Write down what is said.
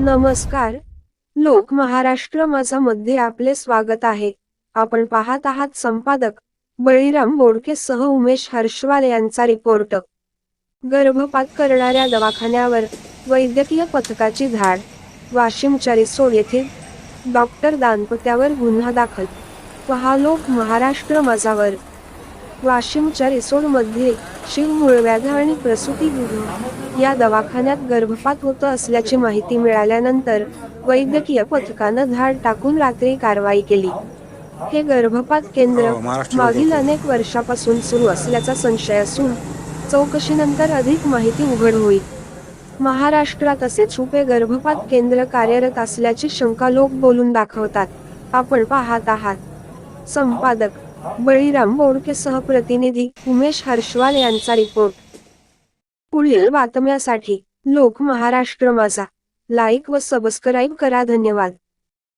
नमस्कार. लोक महाराष्ट्र माझा मध्ये आपले स्वागत आहे. आपण पाहत आहात संपादक बळीराम बोडके सह उमेश हर्षवाल यांचा रिपोर्ट. गर्भपात करणाऱ्या दवाखान्यावर वैद्यकीय पथकाची धाड वाशिमच्या रिसोड येथील डॉक्टर दाम्पत्यावर गुन्हा दाखल. पहा लोक महाराष्ट्र माझावर. वाशिमच्या रिसोडमध्ये शिव मुळव्याध आणि प्रसूतीगृह या दवाखान्यात गर्भपात होत असल्याची माहिती मिळाल्यानंतर वैद्यकीय पथकानं धाड टाकून रात्री कारवाई केली. हे गर्भपात केंद्र हो, मागील अनेक वर्षापासून सुरू असल्याचा संशय असून चौकशीनंतर अधिक माहिती उघड होईल. महाराष्ट्रात असे छुपे गर्भपात केंद्र कार्यरत असल्याची शंका लोक बोलून दाखवतात. आपण पाहत आहात. संपादक बळीराम बोडकेसह प्रतिनिधी उमेश हर्षवाल यांचा रिपोर्ट. पुढील बातम्यासाठी लोक महाराष्ट्र माझा. लाईक व सबस्क्राईब करा. धन्यवाद.